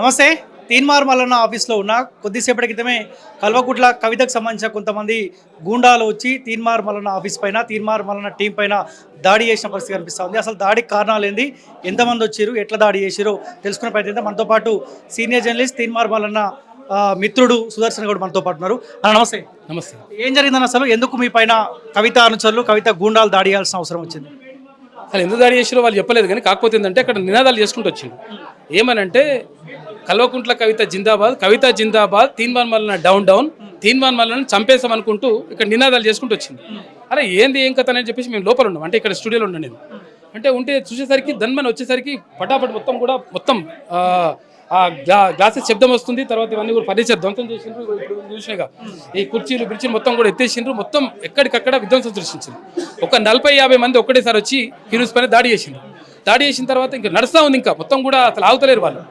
నమస్తే. తీన్మార్ మల్లన్న ఆఫీస్లో ఉన్న కొద్దిసేపటి క్రితమే కల్వకుట్ల కవితకు సంబంధించిన కొంతమంది గూండాలు వచ్చి తీన్మార్ మల్లన్న ఆఫీస్ పైన తీన్మార్ మల్లన్న టీం పైన దాడి చేసిన పరిస్థితి కనిపిస్తూ ఉంది. అసలు దాడికి కారణాలు ఏంది? ఎంతమంది వచ్చారు? ఎట్లా దాడి చేసారో తెలుసుకునే ప్రయత్నం. మనతో పాటు సీనియర్ జర్నలిస్ట్ తీన్మార్ మల్లన్న మిత్రుడు సుదర్శన్ కూడా మనతో పాటు ఉన్నారు. అన్న నమస్తే. నమస్తే. ఏం జరిగిందన్న అసలు? ఎందుకు మీ పైన కవిత అనుచరులు కవిత గూండాలు దాడి చేయాల్సిన అవసరం వచ్చింది? అసలు ఎందుకు దాడి చేసిరో వాళ్ళు చెప్పలేదు కానీ కాకపోతే ఏంటంటే అక్కడ నినాదాలు చేసుకుంటూ వచ్చిండు ఏమనంటే కల్వకుంట్ల కవిత జిందాబాద్ కవిత జిందాబాద్ తీన్మాన్ మల్లన డౌన్ డౌన్ తీన్మాన్ మల్లన చంపేశాం అనుకుంటూ ఇక్కడ నినాదాలు చేసుకుంటూ వచ్చింది. అరే ఏంది ఏం కథ అని చెప్పేసి మేము లోపల ఉన్నాం. అంటే ఇక్కడ స్టూడియోలో ఉన్నాను నేను. అంటే ఉంటే చూసేసరికి ధన్మన్ వచ్చేసరికి పటాపట్ మొత్తం కూడా మొత్తం ఆ, గ్లా గ్లాసెస్ శబ్దం వస్తుంది. తర్వాత ఇవన్నీ కూడా ఫర్నిచర్ ధ్వంసం చేసిండ్రు. ఇప్పుడు చూసినాగా ఈ కుర్చీలు బిర్చీలు మొత్తం కూడా ఎత్తేసిండ్రు. మొత్తం ఎక్కడికక్కడ విధ్వంసం సృష్టించింది. ఒక నలభై యాభై మంది ఒక్కటేసారి వచ్చి హీరోస్ పైన దాడి చేసిండ్రు. దాడి చేసిన తర్వాత ఇంకా నడుస్తూ ఉంది ఇంకా. మొత్తం కూడా అసలు ఆగుతలేరు వాళ్ళు.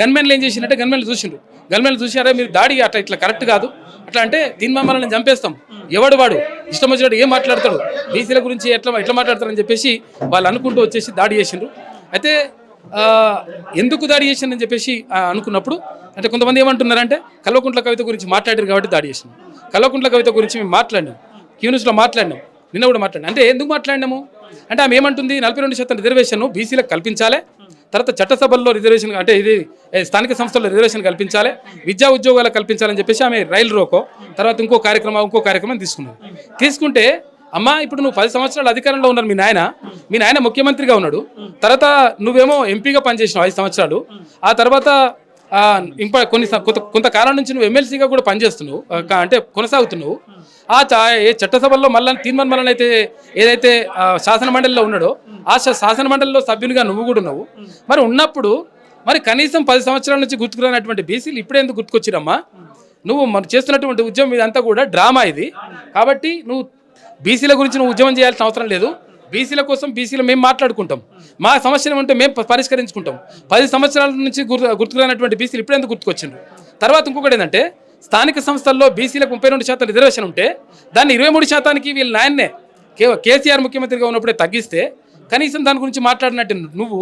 గన్మెన్లు ఏం చేసిందంటే గన్మెన్లు చూసిండ్రు. గన్మెన్లు చూసారా మీరు దాడి అట్లా ఇట్లా కరెక్ట్ కాదు. అట్లా అంటే దీని మమ్మల్ని చంపేస్తాం. ఎవడు వాడు? ఇష్టం వచ్చినట్టు ఏం మాట్లాడతాడు? బీసీల గురించి ఎట్లా ఎట్లా మాట్లాడతారని చెప్పేసి వాళ్ళు అనుకుంటూ వచ్చేసి దాడి చేసిండ్రు. అయితే ఎందుకు దాడి చేసిందని చెప్పేసి అనుకున్నప్పుడు అంటే కొంతమంది ఏమంటున్నారంటే కల్వకుంట్ల కవిత గురించి మాట్లాడారు కాబట్టి దాడి చేసింది కల్వకుంట్ల కవిత గురించి మేము మాట్లాడినాం. క్యూనిస్లో మాట్లాడినాం. నిన్న కూడా మాట్లాడినాం. అంటే ఎందుకు మాట్లాడినాము? అంటే ఆమె ఏమంటుంది? నలభై రెండు శాతం రిజర్వేషన్ బీసీలకు కల్పించాలి. తర్వాత చట్టసభల్లో రిజర్వేషన్ అంటే ఇది స్థానిక సంస్థల్లో రిజర్వేషన్ కల్పించాలి విద్యా ఉద్యోగాలు కల్పించాలని చెప్పేసి ఆమె రైలు రోకో తర్వాత ఇంకో కార్యక్రమం ఇంకో కార్యక్రమం తీసుకున్నాను తీసుకుంటే అమ్మా ఇప్పుడు నువ్వు పది సంవత్సరాలు అధికారంలో ఉన్నారు మీ నాయన మీ నాయన ముఖ్యమంత్రిగా ఉన్నాడు తర్వాత నువ్వేమో ఎంపీగా పనిచేసినావు ఐదు సంవత్సరాలు ఆ తర్వాత ఇంప కొన్ని కొంత కొంతకాలం నుంచి నువ్వు ఎమ్మెల్సీగా కూడా పనిచేస్తున్నావు అంటే కొనసాగుతున్నావు. ఆ చా ఏ చట్టసభల్లో మళ్ళీ తీర్మాన్ మల్లన్ అయితే ఏదైతే శాసన మండలిలో ఉన్నాడో ఆ శా- శాసన మండలిలో సభ్యునిగా నువ్వు కూడా ఉన్నావు. మరి ఉన్నప్పుడు మరి కనీసం పది సంవత్సరాల నుంచి గుర్తుకురానటువంటి బీసీలు ఇప్పుడే ఎందుకు గుర్తుకొచ్చిరమ్మా? నువ్వు మరి చేస్తున్నటువంటి ఉద్యమం ఇదంతా కూడా డ్రామా ఇది. కాబట్టి నువ్వు బీసీల గురించి నువ్వు ఉద్యమం చేయాల్సిన అవసరం లేదు. బీసీల కోసం బీసీలు మేము మాట్లాడుకుంటాం. మా సమస్యలు ఉంటే మేము పరిష్కరించుకుంటాం. పది సంవత్సరాల నుంచి గుర్తు గుర్తుకురానటువంటి బీసీలు ఇప్పుడెందుకు గుర్తుకొచ్చిండ్రు? తర్వాత ఇంకొకటి ఏంటంటే స్థానిక సంస్థల్లో బీసీలకు ముప్పై రెండు శాతం రిజర్వేషన్ ఉంటే దాన్ని ఇరవై మూడు శాతానికి వీళ్ళ నాయన్నే కే కేసీఆర్ ముఖ్యమంత్రిగా ఉన్నప్పుడే తగ్గిస్తే కనీసం దాని గురించి మాట్లాడినట్టు నువ్వు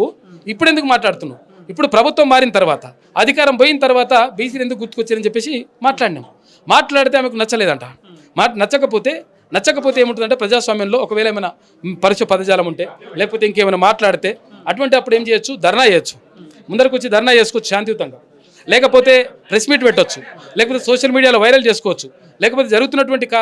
ఇప్పుడు ఎందుకు మాట్లాడుతున్నావు? ఇప్పుడు ప్రభుత్వం మారిన తర్వాత అధికారం పోయిన తర్వాత బీసీలు ఎందుకు గుర్తుకొచ్చారని చెప్పేసి మాట్లాడినాం. మాట్లాడితే ఆమెకు నచ్చలేదంట. మా నచ్చకపోతే నచ్చకపోతే ఏముంటుందంటే ప్రజాస్వామ్యంలో ఒకవేళ ఏమైనా పరుష పదజాలం ఉంటే లేకపోతే ఇంకేమైనా మాట్లాడితే అటువంటి అప్పుడు ఏం చేయొచ్చు? ధర్నా చేయొచ్చు. ముందరకు వచ్చి ధర్నా చేసుకోవచ్చు శాంతియుతంగా. లేకపోతే ప్రెస్ మీట్ పెట్టొచ్చు. లేకపోతే సోషల్ మీడియాలో వైరల్ చేసుకోవచ్చు. లేకపోతే జరుగుతున్నటువంటి కా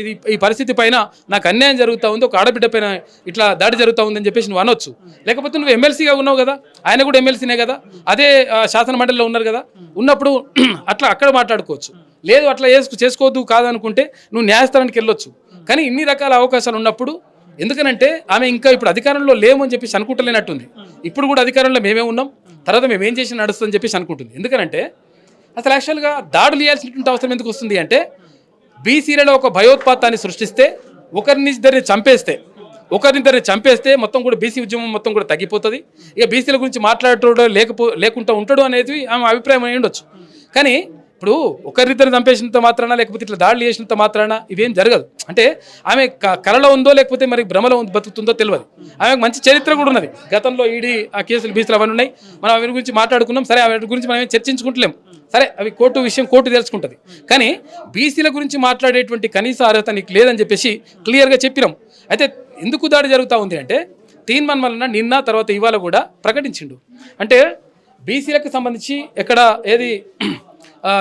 ఇది ఈ పరిస్థితి పైన నాకు అన్యాయం జరుగుతూ ఉంది ఒక ఆడబిడ్డ పైన ఇట్లా దాడి జరుగుతూ ఉందని చెప్పేసి నువ్వు అనొచ్చు. లేకపోతే నువ్వు ఎమ్మెల్సీగా ఉన్నావు కదా ఆయన కూడా ఎమ్మెల్సీనే కదా అదే శాసన మండలిలో ఉన్నారు కదా ఉన్నప్పుడు అట్లా అక్కడ మాట్లాడుకోవచ్చు. లేదు అట్లా చేసుకో చేసుకోవద్దు కాదనుకుంటే నువ్వు న్యాయస్థానానికి వెళ్ళొచ్చు. కానీ ఇన్ని రకాల అవకాశాలు ఉన్నప్పుడు ఎందుకనంటే ఆమె ఇంకా ఇప్పుడు అధికారంలో లేము అని చెప్పేసి అనుకుంటలేనట్టుంది. ఇప్పుడు కూడా అధికారంలో మేమే ఉన్నాం. తర్వాత మేము ఏం చేసి నడుస్తుందని చెప్పేసి అనుకుంటుంది. ఎందుకనంటే అసలు యాక్చువల్గా దాడులు చేయాల్సినటువంటి అవసరం ఎందుకు వస్తుంది అంటే బీసీలలో ఒక భయోత్పాతాన్ని సృష్టిస్తే ఒకరిని ఇద్దరిని చంపేస్తే ఒకరినిద్దరిని చంపేస్తే మొత్తం కూడా బీసీ ఉద్యమం మొత్తం కూడా తగ్గిపోతుంది. ఇక బీసీల గురించి మాట్లాడటం లేకపో లేకుండా ఉంటాడు అనేది ఆమె అభిప్రాయం అయి ఉండొచ్చు. కానీ ఇప్పుడు ఒకరిద్దరు చంపేసినంత మాత్రాన లేకపోతే ఇట్లా దాడులు చేసినంత మాత్రాన? ఇవేం జరగదు. అంటే ఆమె క- కలలో ఉందో లేకపోతే మరి భ్రమలో బతుకుతుందో తెలియదు. ఆమెకు మంచి చరిత్ర కూడా ఉన్నది. గతంలో ఈడీ ఆ కేసులు బీసులు అవన్నీ ఉన్నాయి. మనం అవి గురించి మాట్లాడుకున్నాం. సరే అవి గురించి మనం చర్చించుకుంటలేం. సరే అవి కోర్టు విషయం కోర్టు తెలుసుకుంటుంది. కానీ బీసీల గురించి మాట్లాడేటువంటి కనీస అర్హత నీకు లేదని చెప్పేసి క్లియర్గా చెప్పినాం. అయితే ఎందుకు దాడి జరుగుతూ ఉంది అంటే తీన్మన్ వలన నిన్న తర్వాత ఇవాళ కూడా ప్రకటించిండు. అంటే బీసీలకు సంబంధించి ఎక్కడ ఏది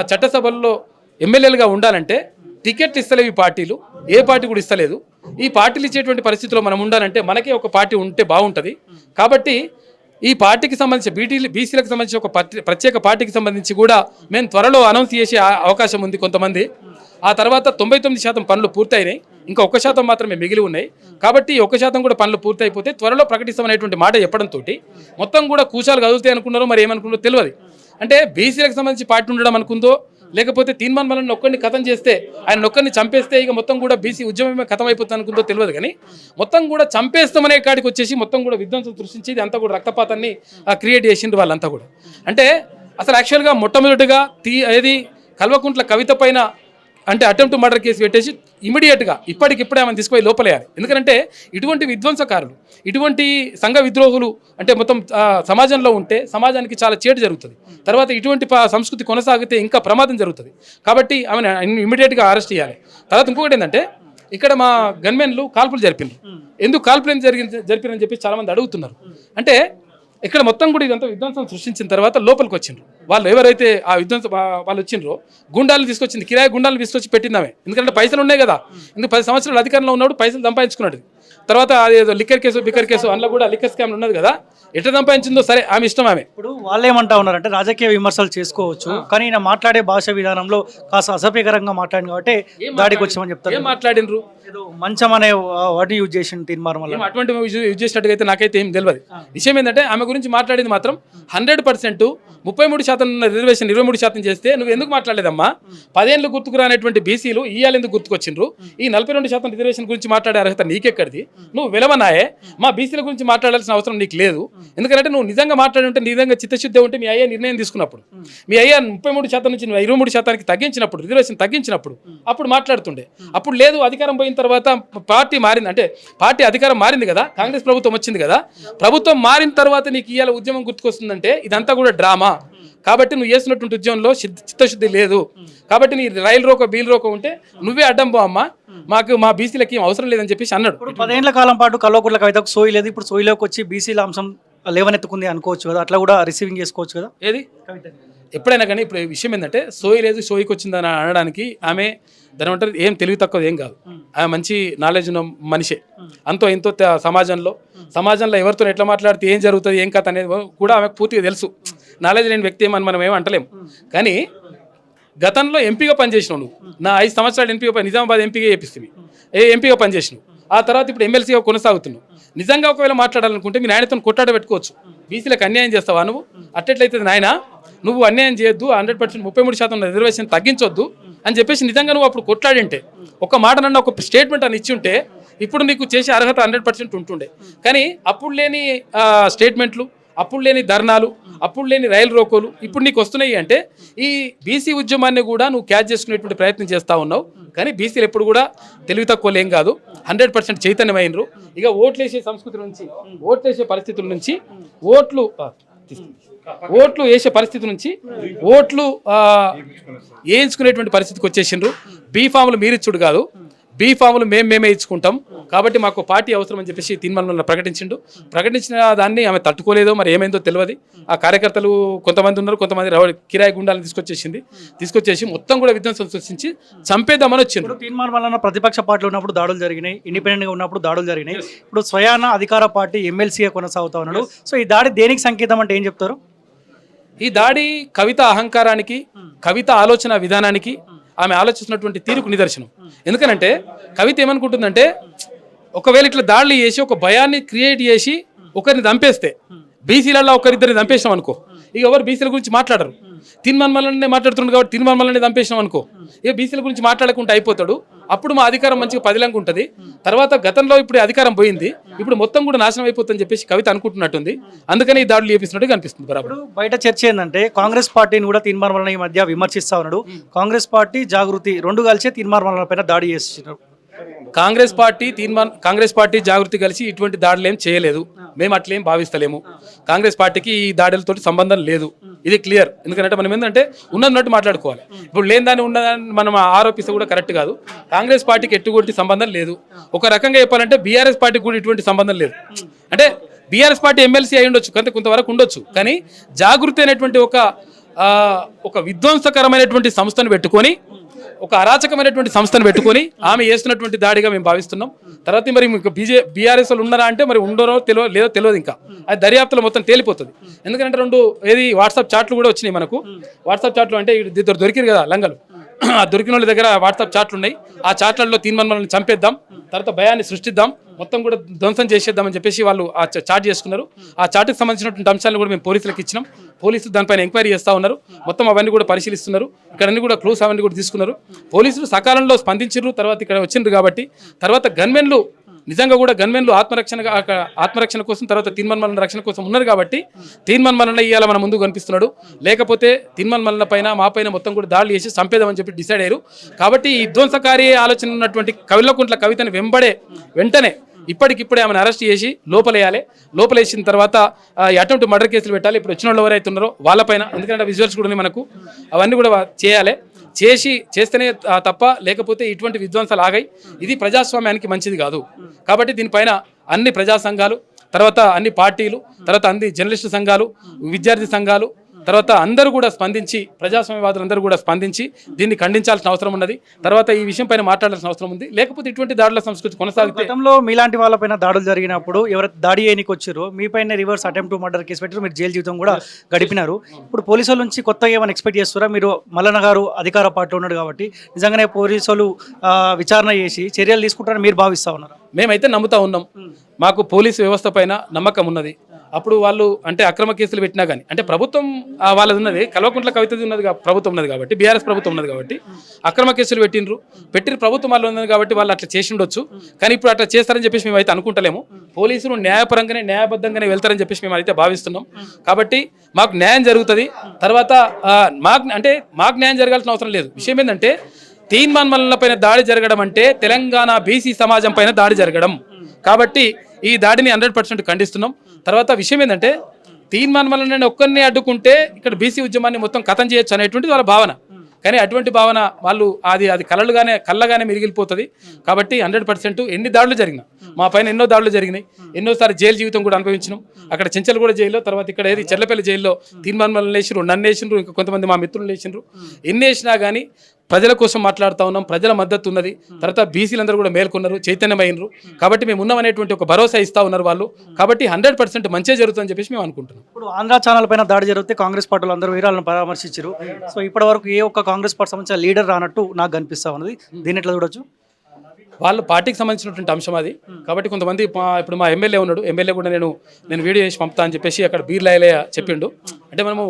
చట్టసభల్లో ఎమ్మెల్యేలుగా ఉండాలంటే టికెట్ ఇస్తలేవు ఈ పార్టీలు ఏ పార్టీ కూడా ఇస్తలేదు. ఈ పార్టీలు ఇచ్చేటువంటి పరిస్థితిలో మనం ఉండాలంటే మనకే ఒక పార్టీ ఉంటే బాగుంటుంది. కాబట్టి ఈ పార్టీకి సంబంధించి బీటీలు బీసీలకు సంబంధించి ఒక ప్రత్యేక పార్టీకి సంబంధించి కూడా మేము త్వరలో అనౌన్స్ చేసే అవకాశం ఉంది కొంతమంది. ఆ తర్వాత తొంభై తొమ్మిది శాతం పనులు పూర్తయినాయి. ఇంకా ఒక్క శాతం మాత్రమే మిగిలి ఉన్నాయి. కాబట్టి ఒక ఒక్క శాతం కూడా పనులు పూర్తయిపోతే త్వరలో ప్రకటిస్తామనేటువంటి మాట చెప్పడంతో మొత్తం కూడా కూచాలు కదులుతాయి అనుకున్నారో మరి ఏమనుకున్నారో తెలియదు. అంటే బీసీలకు సంబంధించి పార్టీ ఉండడం అనుకుందో లేకపోతే తీర్మాన్ మల్లన్ ఒక్కరిని కథం చేస్తే ఆయన ఒక్కరిని చంపేస్తే ఇక మొత్తం కూడా బీసీ ఉద్యమమే కథం అయిపోతుంది అనుకుందో తెలియదు కానీ మొత్తం కూడా చంపేస్తామనే కాడికి వచ్చేసి మొత్తం కూడా విధ్వంసం సృష్టించి అంతా కూడా రక్తపాతాన్ని క్రియేట్ చేసిండ్రు వాళ్ళంతా కూడా. అంటే అసలు యాక్చువల్గా మొట్టమొదటిగా తీ ఏది కల్వకుంట్ల కవిత పైన అంటే అటెంప్ట్ మర్డర్ కేసు పెట్టేసి ఇమీడియట్గా ఇప్పటికిప్పుడే ఆమెను తీసుకుపోయి లోపలేయాలి. ఎందుకంటే ఇటువంటి విధ్వంసకారులు ఇటువంటి సంఘ విద్రోహులు అంటే మొత్తం సమాజంలో ఉంటే సమాజానికి చాలా చేటు జరుగుతుంది. తర్వాత ఇటువంటి సంస్కృతి కొనసాగితే ఇంకా ప్రమాదం జరుగుతుంది. కాబట్టి ఆమెను ఇమీడియట్గా అరెస్ట్ చేయాలి. తర్వాత ఇంకొకటి ఏంటంటే ఇక్కడ మా గన్మెన్లు కాల్పులు జరిపిండ్రు. ఎందుకు కాల్పులు ఏం జరిగింది జరిపిరని చెప్పి చాలా మంది అడుగుతున్నారు. అంటే ఇక్కడ మొత్తం కూడా ఇదంతా విధ్వంసం సృష్టించిన తర్వాత లోపలికి వచ్చిండ్రు. వాళ్ళు ఎవరైతే ఆ విధ్వంసం వాళ్ళు వచ్చిండ్రో గుండాలను తీసుకొచ్చింది కిరాయి గుండాలను తీసుకొచ్చి పెట్టిందామే. ఎందుకంటే పైసలు ఉన్నాయి కదా. ఎందుకు పది సంవత్సరాలు అధికారంలో ఉన్నప్పుడు పైసలు సంపాదించుకున్నాడు. తర్వాత అదేదో లిక్కర్ కేసు బిక్కర్ కేసు అందులో కూడా లిక్కర్ స్కామ్ ఉన్నది కదా. ఎట్లా సంపాదించిందో సరే ఆమె ఇష్టం ఆమె. ఇప్పుడు వాళ్ళు ఏమంటా ఉన్నారంటే రాజకీయ విమర్శలు చేసుకోవచ్చు. కానీ ఈయన మాట్లాడే భాష విధానంలో కాస్త అసభ్యకరంగా మాట్లాడింది కాబట్టి దాడికి వచ్చామని చెప్తారు. ఏం మాట్లాడినరు ఏదో మంచం అనే వాటిని యూజ్ చేసిండు తీర్మానం వల్ల అటువంటి యూజ్ చేసినట్టుగా అయితే నాకైతే ఏం తెలియదు విషయం ఏంటంటే ఆమె గురించి మాట్లాడింది మాత్రం హండ్రెడ్ పర్సెంట్ ముప్పై మూడు శాతం ఉన్న రిజర్వేషన్ ఇరవై మూడు శాతం చేస్తే నువ్వు ఎందుకు మాట్లాడలేదమ్మా? పదేళ్ళు గుర్తుకు రానటువంటి బీసీలు ఇయ్యాలు ఎందుకు గుర్తుకొచ్చిండ్రు? ఈ నలభై రెండు శాతం రిజర్వేషన్ గురించి మాట్లాడే అర్హత నీకెక్కడిది? నువ్వు విలవనాయే. మా బీసీల గురించి మాట్లాడాల్సిన అవసరం నీకు లేదు. ఎందుకంటే నువ్వు నిజంగా మాట్లాడి ఉంటే నిజంగా చిత్తశుద్ధి ఉంటే మీ అయ్యే నిర్ణయం తీసుకున్నప్పుడు మీ అయ్యా ముప్పై మూడు శాతం నుంచి ఇరవై మూడు శాతానికి తగ్గించినప్పుడు రిజర్వేషన్ తగ్గించినప్పుడు అప్పుడు మాట్లాడుతుండే. అప్పుడు లేదు అధికారం పోయిన తర్వాత పార్టీ మారింది అంటే పార్టీ అధికారం మారింది కదా కాంగ్రెస్ ప్రభుత్వం వచ్చింది కదా ప్రభుత్వం మారిన తర్వాత నీకు ఇవాళ ఉద్యమం గుర్తుకొస్తుందంటే ఇదంతా కూడా డ్రామా. కాబట్టి నువ్వు చేసినటువంటి ఉద్యమంలో చిత్తశుద్ధి లేదు. కాబట్టి నీ రైలు రోక బీల్ రోక ఉంటే నువ్వే అడ్డం పో అమ్మా. మాకు మా బీసీలకి అవసరం లేదని చెప్పేసి అన్నాడు. ఇప్పుడు పదేళ్ళ కాలం పాటు కల్వకుట్ల కవితకు సోయి లేదు. ఇప్పుడు సోయిలోకి వచ్చి బీసీల అంశం లేవనెత్తుకుంది అనుకోవచ్చు కదా అట్లా కూడా రిసీవింగ్ చేసుకోవచ్చు కదా? ఏది? ఎప్పుడైనా కానీ ఇప్పుడు విషయం ఏంటంటే సోయి లేదు సోయికి వచ్చిందని అనడానికి ఆమె దాని అంటారు ఏం తెలివి తక్కువ ఏం కాదు. ఆమె మంచి నాలెడ్జ్ ఉన్న మనిషే. అంతో ఎంతో త- సమాజంలో సమాజంలో ఎవరితో ఎట్లా మాట్లాడితే ఏం జరుగుతుంది ఏం కథ అనేది కూడా ఆమెకు పూర్తిగా తెలుసు. నాలెడ్జ్ లేని వ్యక్తి ఏమని మనం ఏం అంటలేం కానీ గతంలో ఎంపీగా పనిచేసినావు నువ్వు నా ఐదు సంవత్సరాలు ఎంపీగా నిజామాబాద్ ఎంపీగా చేపిస్తుంది. ఏ ఎంపీగా పనిచేసినావు ఆ తర్వాత ఇప్పుడు ఎమ్మెల్సీగా కొనసాగుతున్నావు. నిజంగా ఒకవేళ మాట్లాడాలనుకుంటే మీ నాయనతో కొట్టాడ పెట్టుకోవచ్చు. బీసీలకు అన్యాయం చేస్తావా నువ్వు? అట్టెట్లయితే నాయన? నువ్వు అన్యాయం చేయొద్దు హండ్రెడ్ పర్సెంట్ ముప్పై మూడు శాతం రిజర్వేషన్ తగ్గించొద్దు అని చెప్పేసి నిజంగా నువ్వు అప్పుడు కొట్లాడింటే ఒక మాట నన్ను ఒక స్టేట్మెంట్ అని ఇచ్చి ఉంటే ఇప్పుడు నీకు చేసే అర్హత హండ్రెడ్ పర్సెంట్ ఉంటుండే. కానీ అప్పుడు లేని స్టేట్మెంట్లు అప్పుడు లేని ధర్నాలు అప్పుడు లేని రైలు రోకోలు ఇప్పుడు నీకు వస్తున్నాయి అంటే ఈ బీసీ ఉద్యమాన్ని కూడా నువ్వు క్యాచ్ చేసుకునేటువంటి ప్రయత్నం చేస్తూ ఉన్నావు. కానీ బీసీలు ఎప్పుడు కూడా తెలివి తక్కువలు ఏం కాదు. హండ్రెడ్ పర్సెంట్ చైతన్యమైనరు ఇక ఓట్లేసే సంస్కృతి నుంచి ఓట్లేసే పరిస్థితుల నుంచి ఓట్లు ఓట్లు వేసే పరిస్థితి నుంచి ఓట్లు వేయించుకునేటువంటి పరిస్థితికి వచ్చేసిండ్రు. బీ ఫామ్లు మీరిచ్చుడు కాదు. బీ ఫామ్లు మేము మేమే ఇచ్చుకుంటాం. కాబట్టి మాకు పార్టీ అవసరం అని చెప్పేసి తీర్మానంలో ప్రకటించిండు. ప్రకటించిన దాన్ని ఆమె తట్టుకోలేదో మరి ఏమైందో తెలియదు. ఆ కార్యకర్తలు కొంతమంది ఉన్నారు కొంతమంది కిరాయి గుండాలను తీసుకొచ్చేసింది. తీసుకొచ్చేసి మొత్తం కూడా విధ్వంసం సృష్టించి చంపేద్దామని ఇప్పుడు తీర్మానం వలన ప్రతిపక్ష పార్టీలో ఉన్నప్పుడు దాడులు జరిగినాయి ఇండిపెండెంట్గా ఉన్నప్పుడు దాడులు జరిగినాయి. ఇప్పుడు స్వయాన అధికార పార్టీ ఎమ్మెల్సీగా కొనసాగుతా ఉన్నాడు. సో ఈ దాడి దేనికి సంకేతం అంటే ఏం చెప్తారు? ఈ దాడి కవిత అహంకారానికి కవిత ఆలోచన విధానానికి ఆమె ఆలోచిస్తున్నటువంటి తీరుకు నిదర్శనం. ఎందుకనంటే కవిత ఏమనుకుంటుందంటే ఒకవేళ ఇట్లా దాడులు చేసి ఒక భయాన్ని క్రియేట్ చేసి ఒకరిని చంపేస్తే బీసీలలో ఒకరిద్దరిని చంపేసాం అనుకో ఇక ఎవరు బీసీల గురించి మాట్లాడరు. తిన్మన్మలనే మాట్లాడుతున్నాడు కాబట్టి తిన్మన్మలనే చంపేసినాం అనుకో ఇక బీసీల గురించి మాట్లాడకుండా అయిపోతాడు. అప్పుడు మా అధికారం మంచిగా పదిలంగా ఉంటుంది. తర్వాత గతంలో ఇప్పుడు అధికారం పోయింది. ఇప్పుడు మొత్తం కూడా నాశనం అయిపోతుందని చెప్పేసి కవిత అనుకుంటున్నట్టుంది. అందుకని ఈ దాడులు చేపిస్తున్నట్టు కనిపిస్తుంది బరాబర్. ఇప్పుడు బయట చర్చ ఏంటంటే కాంగ్రెస్ పార్టీని కూడా తీర్మానం ఈ మధ్య విమర్శిస్తా ఉన్నాడు. కాంగ్రెస్ పార్టీ జాగృతి రెండు కలిసి తీర్మానం పైన దాడి చేస్తున్నారు కాంగ్రెస్ పార్టీ తీర్మాన్ కాంగ్రెస్ పార్టీ జాగృతి కలిసి ఇటువంటి దాడులు ఏం చేయలేదు. మేము అట్లేం భావిస్తలేము. కాంగ్రెస్ పార్టీకి ఈ దాడులతో సంబంధం లేదు. ఇది క్లియర్. ఎందుకంటే మనం ఏంటంటే ఉన్నట్టు మాట్లాడుకోవాలి. ఇప్పుడు లేని దాన్ని ఉన్నదాన్ని మనం ఆరోపిస్తే కూడా కరెక్ట్ కాదు. కాంగ్రెస్ పార్టీకి ఎటువంటి సంబంధం లేదు. ఒక రకంగా చెప్పాలంటే బీఆర్ఎస్ పార్టీకి కూడా ఇటువంటి సంబంధం లేదు. అంటే బీఆర్ఎస్ పార్టీ ఎమ్మెల్సీ అయి ఉండొచ్చు కొంత కొంతవరకు ఉండొచ్చు. కానీ జాగృతి అనేటువంటి ఒక ఒక విధ్వంసకరమైనటువంటి సంస్థను పెట్టుకొని ఒక అరాచకమైనటువంటి సంస్థను పెట్టుకొని ఆమె చేస్తున్నటువంటి దాడిగా మేము భావిస్తున్నాం. తర్వాత మరి మీకు బీజే బీఆర్ఎస్ వాళ్ళు ఉన్నారా అంటే మరి ఉండరో తెలియదు లేదో తెలియదు ఇంకా. అది దర్యాప్తులో మొత్తం తేలిపోతుంది. ఎందుకంటే రెండు ఏది వాట్సాప్ చాట్లు కూడా వచ్చినాయి మనకు. వాట్సాప్ చాట్లు అంటే ఇద్దరు దొరికిరు కదా లంగలు. ఆ దొరికిన వాళ్ళ దగ్గర వాట్సాప్ చాట్లు ఉన్నాయి. ఆ చాట్లలో తీన్మన్మల్ని చంపేద్దాం. తర్వాత భయాన్ని సృష్టిద్దాం. మొత్తం కూడా ధ్వంసం చేసేద్దామని చెప్పేసి వాళ్ళు ఆ చార్జ్ చేసుకున్నారు. ఆ చార్ట్కి సంబంధించినటువంటి అంశాలను కూడా మేము పోలీసులకు ఇచ్చినాం. పోలీసులు దానిపైన ఎంక్వైరీ చేస్తూ ఉన్నారు. మొత్తం అవన్నీ కూడా పరిశీలిస్తున్నారు. ఇక్కడ అన్ని కూడా క్లూస్ అవన్నీ కూడా తీసుకున్నారు. పోలీసులు సకాలంలో స్పందించారు తర్వాత ఇక్కడ వచ్చిండ్రు కాబట్టి తర్వాత గన్మెన్లు నిజంగా కూడా గన్మెన్లు ఆత్మరక్షణ ఆత్మరక్షణ కోసం తర్వాత తిన్మన్మలన రక్షణ కోసం ఉన్నారు కాబట్టి తీన్మన్ మల్లన ఇవాళ మన ముందు కనిపిస్తున్నాడు. లేకపోతే తిన్మన్మలన పైన మా పైన మొత్తం కూడా దాడులు చేసి చంపేదామని చెప్పి డిసైడ్ అయ్యారు. కాబట్టి ఈ విధ్వంసకారి ఆలోచన ఉన్నటువంటి కవిలకుంట్ల కవితను వెంబడే వెంటనే ఇప్పటికిప్పుడే ఆమెను అరెస్ట్ చేసి లోపలేయాలి. లోపలేసిన తర్వాత అటెంప్ట్ మర్డర్ కేసులు పెట్టాలి. ఇప్పుడు వచ్చిన వాళ్ళు ఎవరైతే ఉన్నారో వాళ్ళపైన ఎందుకంటే విజువల్స్ కూడా ఉన్నాయి మనకు. అవన్నీ కూడా చేయాలి. చేసి చేస్తేనే తప్ప లేకపోతే ఇటువంటి విధ్వంసాలు ఆగాయి. ఇది ప్రజాస్వామ్యానికి మంచిది కాదు. కాబట్టి దీనిపైన అన్ని ప్రజా సంఘాలు తర్వాత అన్ని పార్టీలు తర్వాత అన్ని జర్నలిస్టు సంఘాలు విద్యార్థి సంఘాలు తర్వాత అందరూ కూడా స్పందించి ప్రజాస్వామ్యవాదులు అందరూ కూడా స్పందించి దీన్ని ఖండించాల్సిన అవసరం ఉన్నది. తర్వాత ఈ విషయం పైన మాట్లాడాల్సిన అవసరం ఉంది. లేకపోతే ఇటువంటి దాడుల సంస్కృతి కొనసాగితే గతంలో మీలాంటి వాళ్ళపైన దాడులు జరిగినప్పుడు ఎవరైతే దాడి చేయనికి వచ్చారో మీ పైన రివర్స్ అటెంప్ట్ మర్డర్ కేసు పెట్టారు మీరు జైలు జీవితం కూడా గడిపినారు. ఇప్పుడు పోలీసుల నుంచి కొత్తగా ఏమైనా ఎక్స్పెక్ట్ చేస్తారా? మీరు మల్లన్న గారు అధికార పార్టీ ఉన్నాడు కాబట్టి నిజంగానే పోలీసులు విచారణ చేసి చర్యలు తీసుకుంటారని మీరు భావిస్తా ఉన్నారు? మేమైతే నమ్ముతా ఉన్నాం. మాకు పోలీసు వ్యవస్థ పైన నమ్మకం ఉన్నది. అప్పుడు వాళ్ళు అంటే అక్రమ కేసులు పెట్టినా కానీ అంటే ప్రభుత్వం వాళ్ళది ఉన్నది కల్వకుంట్ల కవితది ఉన్నది ప్రభుత్వం ఉన్నది కాబట్టి బీఆర్ఎస్ ప్రభుత్వం ఉన్నది కాబట్టి అక్రమ కేసులు పెట్టిండ్రు. పెట్టిన ప్రభుత్వం వాళ్ళు ఉన్నది కాబట్టి వాళ్ళు అట్లా చేసి ఉండొచ్చు కానీ ఇప్పుడు అట్లా చేస్తారని చెప్పేసి మేము అయితే అనుకుంటలేము. పోలీసులు న్యాయపరంగానే న్యాయబద్ధంగానే వెళ్తారని చెప్పేసి మేము అయితే భావిస్తున్నాం. కాబట్టి మాకు న్యాయం జరుగుతుంది. తర్వాత మాకు అంటే మాకు న్యాయం జరగాల్సిన అవసరం లేదు. విషయం ఏంటంటే తీన్మాన్ పైన దాడి జరగడం అంటే తెలంగాణ బీసీ సమాజం పైన దాడి జరగడం. కాబట్టి ఈ దాడిని హండ్రెడ్ పర్సెంట్ ఖండిస్తున్నాం. తర్వాత విషయం ఏంటంటే తీర్మానం వల్ల నేను ఒక్కరిని అడ్డుకుంటే ఇక్కడ బీసీ ఉద్యమాన్ని మొత్తం కథం చేయొచ్చు అనేటువంటిది వాళ్ళ భావన. కానీ అటువంటి భావన వాళ్ళు అది అది కళ్ళలుగానే కళ్ళగానే మిగిలిపోతుంది. కాబట్టి హండ్రెడ్ పర్సెంట్ ఎన్ని దాడులు జరిగినా మా పైన ఎన్నో దాడులు జరిగినాయి. ఎన్నోసారి జైలు జీవితం కూడా అనుభవించినాం. అక్కడ చెంచల్గూడ జైల్లో తర్వాత ఇక్కడ ఏది చెల్లపల్లి జైల్లో తీర్మానం మల్లన నన్ను వేసిండ్రు ఇంకా కొంతమంది మా మిత్రులు లేచిండ్రు ఎన్ని వేసినా కానీ ప్రజల కోసం మాట్లాడుతూ ఉన్నాం ప్రజల మద్దతు ఉన్నది. తర్వాత బీసీలందరూ కూడా మేల్కొన్నారు చైతన్యమైనరు కాబట్టి మేము ఉన్నామనేటువంటి ఒక భరోసా ఇస్తా ఉన్నారు వాళ్ళు. కాబట్టి హండ్రెడ్ పర్సెంట్ మంచిగా జరుగుతుందని చెప్పేసి మేము అనుకుంటున్నాం. ఇప్పుడు ఆంధ్ర ఛానల్ పైన దాడి జరిగితే కాంగ్రెస్ పార్టీలు అందరూ వీరాలను పరామర్శించారు సో ఇప్పటి వరకు ఏ ఒక్క కాంగ్రెస్ పార్టీ సంబంధించిన లీడర్ రానట్టు నాకు కనిపిస్తా ఉన్నది. దీని ఎట్లా చూడొచ్చు? వాళ్ళ పార్టీకి సంబంధించినటువంటి అంశం అది. కాబట్టి కొంతమంది మా ఇప్పుడు మా ఎమ్మెల్యే ఉన్నాడు. ఎమ్మెల్యే కూడా నేను నేను వీడియో చేసి పంపుతా అని చెప్పేసి అక్కడ బీర్లాయలే చెప్పిండు. అంటే మనము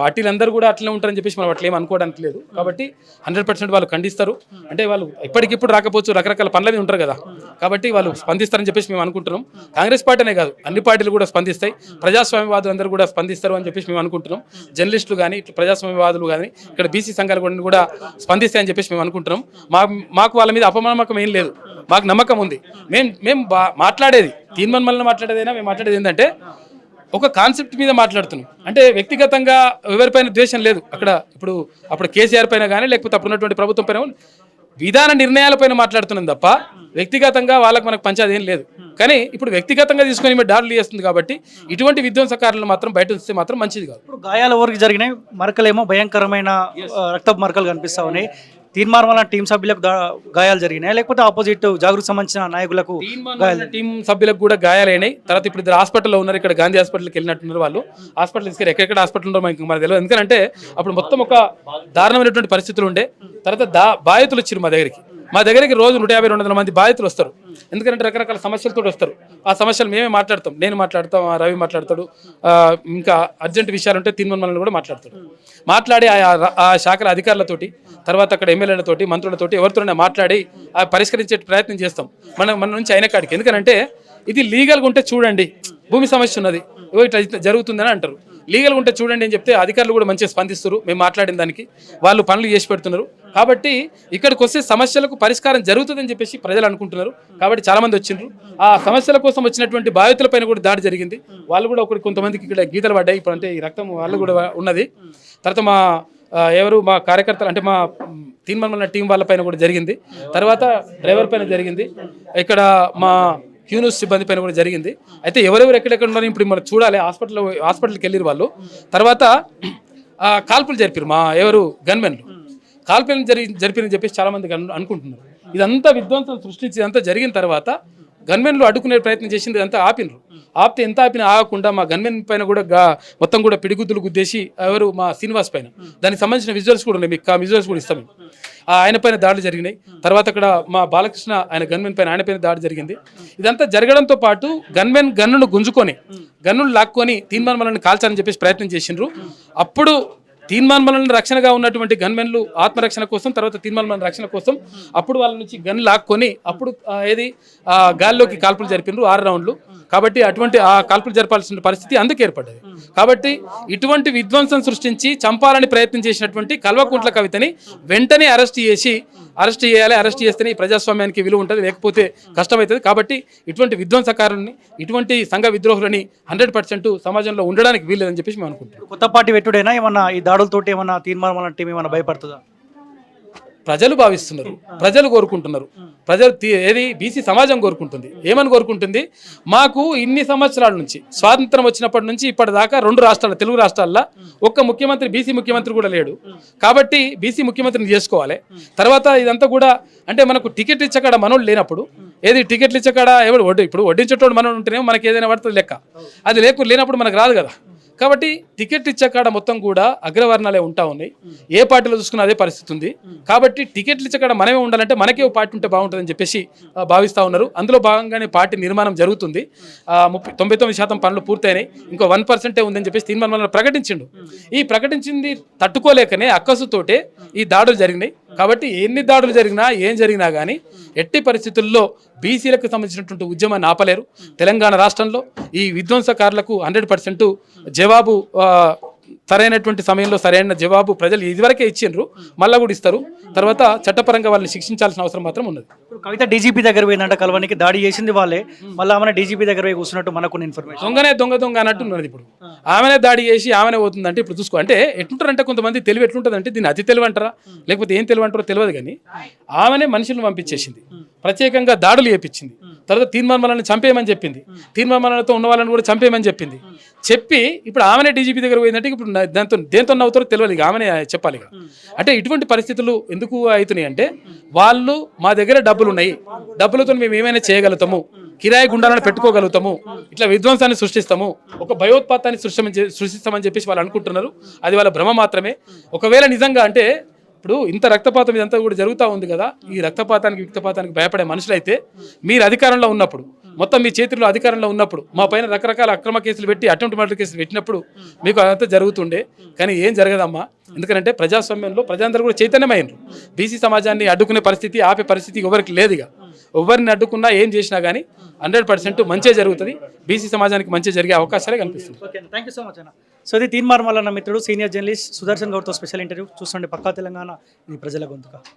పార్టీలు పార్టీలందరూ కూడా అట్లనే ఉంటారని చెప్పేసి మనం అట్లేం అనుకోవడానికి లేదు. కాబట్టి హండ్రెడ్ పర్సెంట్ వాళ్ళు ఖండిస్తారు. అంటే వాళ్ళు ఇప్పటికిప్పుడు రాకపోవచ్చు రకరకాల పనుల మీద ఉంటారు కదా. కాబట్టి వాళ్ళు స్పందిస్తారని చెప్పేసి మేము అనుకుంటున్నాం. కాంగ్రెస్ పార్టీనే కాదు అన్ని పార్టీలు కూడా స్పందిస్తాయి. ప్రజాస్వామ్యవాదులు అందరూ కూడా స్పందిస్తారు అని చెప్పేసి మేము అనుకుంటున్నాం. జర్నలిస్టులు కానీ ఇట్లా ప్రజాస్వామ్యవాదులు కానీ ఇక్కడ బీసీ సంఘాలు కూడా కూడా స్పందిస్తాయని చెప్పేసి మేము అనుకుంటున్నాం. మా మాకు వాళ్ళ మీద అపనమ్మకం ఏం లేదు. మాకు నమ్మకం ఉంది. మేము మేము బా మాట్లాడేది తీన్మన్ మళ్ళీ మాట్లాడేదైనా మేము మాట్లాడేది ఏంటంటే ఒక కాన్సెప్ట్ మీద మాట్లాడుతున్నాం. అంటే వ్యక్తిగతంగా ఎవరిపైన ద్వేషం లేదు. అక్కడ ఇప్పుడు అప్పుడు కేసీఆర్ పైన కానీ లేకపోతే అప్పుడు ఉన్నటువంటి ప్రభుత్వం పైన విధాన నిర్ణయాలపైన మాట్లాడుతున్నాం తప్ప వ్యక్తిగతంగా వాళ్ళకి మనకు పంచాది ఏం లేదు. కానీ ఇప్పుడు వ్యక్తిగతంగా తీసుకొని మీరు దాడులు చేస్తుంది కాబట్టి ఇటువంటి విధ్వంసకారులు మాత్రం బయట వస్తే మాత్రం మంచిది కాదు. ఇప్పుడు గాయాలు ఎవరికి జరిగినాయి. మరకలేమో భయంకరమైన ఆ, రక్తపు మరకలు కనిపిస్తా ఉన్నాయి. తీర్మార్ వల్ల టీం సభ్యులకు గాయాలు జరిగినాయి. లేకపోతే ఆపోజిట్ జాగృతి సంబంధించిన నాయకులకు టీం సభ్యులకు కూడా గాయాలైనాయి. తర్వాత ఇప్పుడు ఇద్దరు హాస్పిటల్లో ఉన్నారు. ఇక్కడ గాంధీ హాస్పిటల్కి వెళ్ళినట్టున్నారు వాళ్ళు. హాస్పిటల్ తీసుకెళ్ళి ఎక్కడెక్కడ హాస్పిటల్ ఉన్నారో మనకి మనకు తెలియదు. ఎందుకంటే అప్పుడు మొత్తం ఒక దారుణమైనటువంటి పరిస్థితులు ఉండే. తర్వాత దా బాధితులు వచ్చారు మా దగ్గరికి. మా దగ్గరికి రోజు నూట యాభై రెండు వందల మంది బాధితులు వస్తారు. ఎందుకంటే రకరకాల సమస్యలతో వస్తారు. ఆ సమస్యలు మేమే మాట్లాడతాం. నేను మాట్లాడతాం ఆ రవి మాట్లాడతాడు ఇంకా అర్జెంట్ విషయాలు ఉంటే తిన్మన్ మనల్ని కూడా మాట్లాడతాడు. మాట్లాడి ఆ ఆ శాఖల అధికారులతోటి తర్వాత అక్కడ ఎమ్మెల్యేలతోటి మంత్రులతోటి ఎవరితోనే మాట్లాడి ఆ పరిష్కరించే ప్రయత్నం చేస్తాం. మనం మన నుంచి అయిన కాడికి. ఎందుకంటే ఇది లీగల్గా ఉంటే చూడండి భూమి సమస్య ఉన్నది. ఇట్లా ఇట్లా జరుగుతుందని అంటారు. లీగల్గా ఉంటే చూడండి అని చెప్తే అధికారులు కూడా మంచిగా స్పందిస్తారు. మేము మాట్లాడిన దానికి. వాళ్ళు పనులు చేసి పెడుతున్నారు. కాబట్టి ఇక్కడికి వస్తే సమస్యలకు పరిష్కారం జరుగుతుందని చెప్పేసి ప్రజలు అనుకుంటున్నారు. కాబట్టి చాలామంది వచ్చిండ్రు. ఆ సమస్యల కోసం వచ్చినటువంటి బాధితులపైన కూడా దాడి జరిగింది. వాళ్ళు కూడా ఒకటి కొంతమందికి ఇక్కడ గీతలు పడ్డాయి. ఇప్పుడు అంటే ఈ రక్తం వాళ్ళు కూడా ఉన్నది. తర్వాత మా ఎవరు మా కార్యకర్తలు అంటే మా తీన్మన్మల టీం వాళ్ళపైన కూడా జరిగింది. తర్వాత డ్రైవర్ పైన జరిగింది. ఇక్కడ మా క్యూనూస్ సిబ్బంది పైన కూడా జరిగింది. అయితే ఎవరెవరు ఎక్కడెక్కడ ఉన్నారో ఇప్పుడు మనం చూడాలి. హాస్పిటల్ హాస్పిటల్కి వెళ్ళిరు వాళ్ళు. తర్వాత ఆ, కాల్పులు జరిపారు మా ఎవరు గన్మెన్లు. కాల్పులు జరి జరిపిందని చెప్పేసి చాలామంది అనుకుంటున్నారు. ఇదంతా విధ్వంసం సృష్టించి ఇదంతా జరిగిన తర్వాత గన్మెన్లు అడ్డుకునే ప్రయత్నం చేసింది అంతా ఆపినరు. ఆపితే ఎంత ఆపినా ఆగకుండా మా గన్మెన్ పైన కూడా మొత్తం కూడా పిడిగుద్దులు గుద్దేసి ఎవరు మా శ్రీనివాస్ పైన. దానికి సంబంధించిన విజువల్స్ కూడా ఉన్నాయి. మీకు ఆ విజువల్స్ కూడా ఇస్తాం ఆ ఆయన పైన దాడులు జరిగినాయి. తర్వాత అక్కడ మా బాలకృష్ణ ఆయన గన్మెన్ పైన ఆయన పైన దాడి జరిగింది. ఇదంతా జరగడంతో పాటు గన్మెన్ గన్నును గుంజుకొని గన్నును లాక్కొని తీన్మాన్ మనల్ని కాల్చాలని చెప్పేసి ప్రయత్నం చేసిండ్రు. అప్పుడు తీన్మాన్ మల్లన్న రక్షణగా ఉన్నటువంటి గన్మెన్లు ఆత్మరక్షణ కోసం తర్వాత తీన్మాన్ రక్షణ కోసం అప్పుడు వాళ్ళ నుంచి గన్ లాక్కొని అప్పుడు ఏది గాల్లోకి కాల్పులు జరిపినారు ఆరు రౌండ్లు. కాబట్టి అటువంటి ఆ కాల్పులు జరపాల్సిన పరిస్థితి అందుకు ఏర్పడ్డది. కాబట్టి ఇటువంటి విధ్వంసం సృష్టించి చంపాలని ప్రయత్నం చేసినటువంటి కల్వకుంట్ల కవితని వెంటనే అరెస్ట్ చేసి అరెస్ట్ చేయాలి అరెస్ట్ చేస్తేనే ప్రజాస్వామ్యానికి విలువ ఉంటుంది లేకపోతే కష్టమవుతుంది. కాబట్టి ఇటువంటి విధ్వంసకారుల్ని ఇటువంటి సంఘ విద్రోహులని హండ్రెడ్ పర్సెంట్ సమాజంలో ఉండడానికి వీల్లేదని చెప్పేసి మేము అనుకుంటున్నాం. కొత్త పార్టీ పెట్టుడైనా ఏమన్నా ఈ దాడులతోటి ఏమన్నా తీర్మానం అంటే ఏమైనా ఏమన్నా భయపడుతుందా? ప్రజలు భావిస్తున్నారు. ప్రజలు కోరుకుంటున్నారు. ప్రజలు ఏది? బీసీ సమాజం కోరుకుంటుంది. ఏమని కోరుకుంటుంది? మాకు ఇన్ని సంవత్సరాల నుంచి స్వాతంత్రం వచ్చినప్పటి నుంచి ఇప్పటిదాకా రెండు రాష్ట్రాల తెలుగు రాష్ట్రాల్లో ఒక్క ముఖ్యమంత్రి బీసీ ముఖ్యమంత్రి కూడా లేడు. కాబట్టి బీసీ ముఖ్యమంత్రిని చేసుకోవాలి. తర్వాత ఇదంతా కూడా అంటే మనకు టికెట్ ఇచ్చకాడ మనోళ్ళు లేనప్పుడు ఏది టికెట్లు ఇచ్చకాడ ఎవడు వడ్డీ ఇప్పుడు వడ్డించేటోడు మనోడు ఉంటేనే మనకి ఏదైనా పడుతుంది లెక్క. అది లేకు లేనప్పుడు మనకు రాదు కదా. కాబట్టి టికెట్ ఇచ్చే కాడ మొత్తం కూడా అగ్రవర్ణాలే ఉంటా ఉన్నాయి. ఏ పార్టీలో చూసుకున్న అదే పరిస్థితి ఉంది. కాబట్టి టికెట్లు ఇచ్చే కాడ మనమే ఉండాలంటే మనకే పార్టీ ఉంటే బాగుంటుందని చెప్పేసి భావిస్తూ ఉన్నారు. అందులో భాగంగానే పార్టీ నిర్మాణం జరుగుతుంది. ముప్పై తొంభై తొమ్మిది శాతం పనులు పూర్తయినాయి. ఇంకో వన్ పర్సెంటే ఉందని చెప్పేసి తీర్మానం ప్రకటించిండు. ఈ ప్రకటించింది తట్టుకోలేకనే అక్కసుతోటే ఈ దాడులు జరిగినాయి. కాబట్టి ఎన్ని దాడులు జరిగినా ఏం జరిగినా కానీ ఎట్టి పరిస్థితుల్లో బీసీలకు సంబంధించినటువంటి ఉద్యమాన్ని ఆపలేరు. తెలంగాణ రాష్ట్రంలో ఈ విధ్వంసకారులకు హండ్రెడ్ పర్సెంట్ జవాబు సరైనటువంటి సమయంలో సరైన జవాబు ప్రజలు ఇదివరకే ఇచ్చిండ్రు మళ్ళా కూడా ఇస్తారు. తర్వాత చట్టపరంగా వాళ్ళని శిక్షించాల్సిన అవసరం మాత్రం ఉన్నది. ఇప్పుడు కవిత డీజీపీ దగ్గర పోయిందంట కలవనికి దాడి చేసింది వాళ్ళే. మళ్ళీ ఆమె డీజీపీ దగ్గర పోయి కూర్చున్నట్టు మనకు ఇన్ఫర్మేషన్ దొంగనే దొంగ దొంగ అన్నట్టు ఉన్నది ఇప్పుడు. ఆమెనే దాడి చేసి ఆమెనే పోతుందంటే ఇప్పుడు చూసుకో. అంటే ఎట్లుంటారంటే కొంతమంది తెలివి ఎట్లుంటుందంటే దీన్ని అతి తెలివి అంటారా? లేకపోతే ఏం తెలివి అంటారో తెలియదు కానీ ఆమెనే మనుషులను పంపించేసింది. ప్రత్యేకంగా దాడులు చేపించింది. తర్వాత తీర్మానాలను చంపేయమని చెప్పింది. తీర్మానాలతో ఉన్న వాళ్ళని కూడా చంపేయమని చెప్పింది. చెప్పి ఇప్పుడు ఆమెనే డీజీపీ దగ్గర పోయిందంటే ఇప్పుడు దాంతో దేంతో నవ్వుతారో తెలియదు ఇక ఆమెనే చెప్పాలి ఇక. అంటే ఇటువంటి పరిస్థితులు ఎందుకు అవుతున్నాయి అంటే వాళ్ళు మా దగ్గర డబ్బులు ఉన్నాయి. డబ్బులతో మేము ఏమైనా చేయగలుగుతాము. కిరాయి గుండాలను పెట్టుకోగలుగుతాము. ఇట్లా విధ్వంసాన్ని సృష్టిస్తాము. ఒక భయోత్పాతాన్ని సృష్టి సృష్టిస్తామని చెప్పేసి వాళ్ళు అనుకుంటున్నారు. అది వాళ్ళ భ్రమ మాత్రమే. ఒకవేళ నిజంగా అంటే ఇప్పుడు ఇంత రక్తపాతం ఇదంతా కూడా జరుగుతూ ఉంది కదా ఈ రక్తపాతానికి రక్తపాతానికి భయపడే మనుషులైతే మీరు అధికారంలో ఉన్నప్పుడు మొత్తం మీ చేతిలో అధికారంలో ఉన్నప్పుడు మా పైన రకరకాల అక్రమ కేసులు పెట్టి అటెంప్ట్ మర్డర్ కేసులు పెట్టినప్పుడు మీకు అదంతా జరుగుతుండే. కానీ ఏం జరగదమ్మా? ఎందుకంటే ప్రజాస్వామ్యంలో ప్రజలందరూ కూడా చైతన్యమైనరు బీసీ సమాజాన్ని అడ్డుకునే పరిస్థితి ఆపే పరిస్థితి ఎవరికి లేదుగా ఎవరిని అడ్డుకున్నా ఏం చేసినా కానీ హండ్రెడ్ పర్సెంట్ మంచిగా జరుగుతుంది. బీసీ సమాజానికి మంచి జరిగే అవకాశాలే కనిపిస్తుంది థ్యాంక్ యూ సో మచ్ అన్న. సో ఇది తీన్మార్ మల్లన్న మిత్రుడు సీనియర్ జర్నలిస్ట్ సుదర్శన్ గౌడ్తో స్పెషల్ ఇంటర్వ్యూ. చూస్తుండే పక్కా తెలంగాణ ఇది ప్రజల గొంతుక.